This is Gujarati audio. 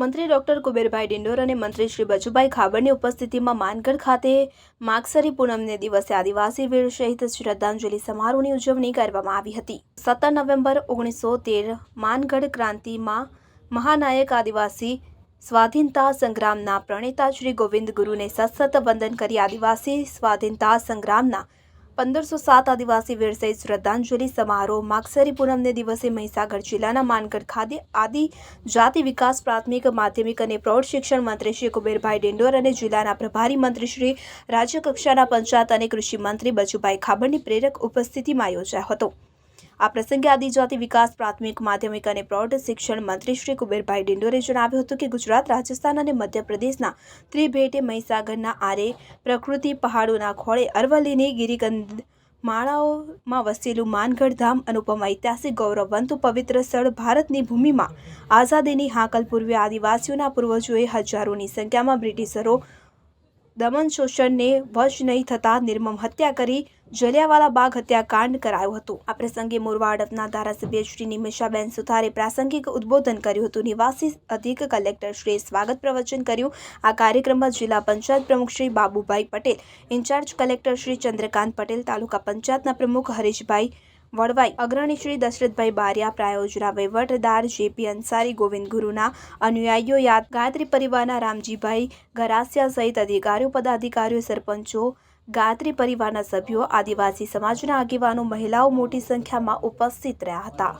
મંત્રી ડોક્ટર કુબેરભાઈ ડિંડોર અને મંત્રી શ્રી બચુભાઈ ખાબડની ઉપસ્થિતિમાં માનગઢ ખાતે માગસરી પૂનમને દિવસે આદિવાસી વીર શહીદ શ્રદ્ધાંજલિ સમારોહની ઉજવણી કરવામાં આવી હતી. સત્તર નવેમ્બર ઓગણીસો તેર માનગઢ ક્રાંતિમાં મહાનાયક આદિવાસી સ્વાધીનતા સંગ્રામના પ્રણેતા શ્રી ગોવિંદ ગુરુને સતત વંદન કરી આદિવાસી સ્વાધીનતા સંગ્રામના પંદરસો સાત આદિવાસી વીર શ્રદ્ધાંજલિ સમારોહ માગસરી પૂનમને દિવસે મહીસાગર જિલ્લાના માનગઢ ખાતે આદિ જાતિ વિકાસ પ્રાથમિક માધ્યમિક અને પ્રૌઢ શિક્ષણ મંત્રી શ્રી કુબેરભાઈ ડિંડોર અને જિલ્લાના પ્રભારી મંત્રી શ્રી રાજ્યકક્ષાના પંચાયત અને કૃષિ મંત્રી બચુભાઈ ખાબડની પ્રેરક ઉપસ્થિતિમાં યોજાયો હતો. આ પ્રસંગે આદિજાતિ વિકાસ, પ્રાથમિક, માધ્યમિક અને પ્રૌઢ શિક્ષણ મંત્રી શ્રી કુબેરભાઈ ડિંડોરે જણાવ્યું હતું કે ગુજરાત, રાજસ્થાન અને મધ્યપ્રદેશના ત્રિભેટે મહીસાગરના આરે પ્રકૃતિ પહાડોના ખોળે અરવલ્લીની ગિરિગંધ માળાઓમાં વસેલું માનગઢ ધામ અનુપમ ઐતિહાસિક ગૌરવવંતુ પવિત્ર સ્થળ ભારતની ભૂમિમાં આઝાદીની હાકલ પૂર્વે આદિવાસીઓના પૂર્વજોએ હજારોની સંખ્યામાં બ્રિટિશરો દમન શોષણને વશ નહીં થતા નિર્મમ હત્યા કરી જલિયાવાલા બાગ હત્યાકાંડ કરાયું હતું. આ પ્રસંગે મોરવા હડપના ધારાસભ્ય શ્રી નિમિષાબેન સુથારે પ્રાસંગિક ઉદ્બોધન કર્યું હતું. નિવાસી અધિક કલેક્ટર શ્રીએ સ્વાગત પ્રવચન કર્યું. આ કાર્યક્રમમાં જિલ્લા પંચાયત પ્રમુખ Shri Babubhai Patel, in charge collector Shri Chandrakant Patel, તાલુકા પંચાયતના પ્રમુખ હરીશભાઈ વડવાઈ, અગ્રણી શ્રી દશરથભાઈ બારિયા, પ્રાયોજના વહીવટદાર જેપી અંસારી, ગોવિંદ ગુરુના, અનુયાયીઓ યાદ ગાયત્રી પરિવારના રામજીભાઈ ગરાસિયા સહિત અધિકારીઓ, પદાધિકારીઓ, સરપંચો ગાયત્રી પરિવારના સભ્યો આદિવાસી સમાજના આગેવાનો મહિલાઓ મોટી સંખ્યામાં ઉપસ્થિત રહ્યા હતા.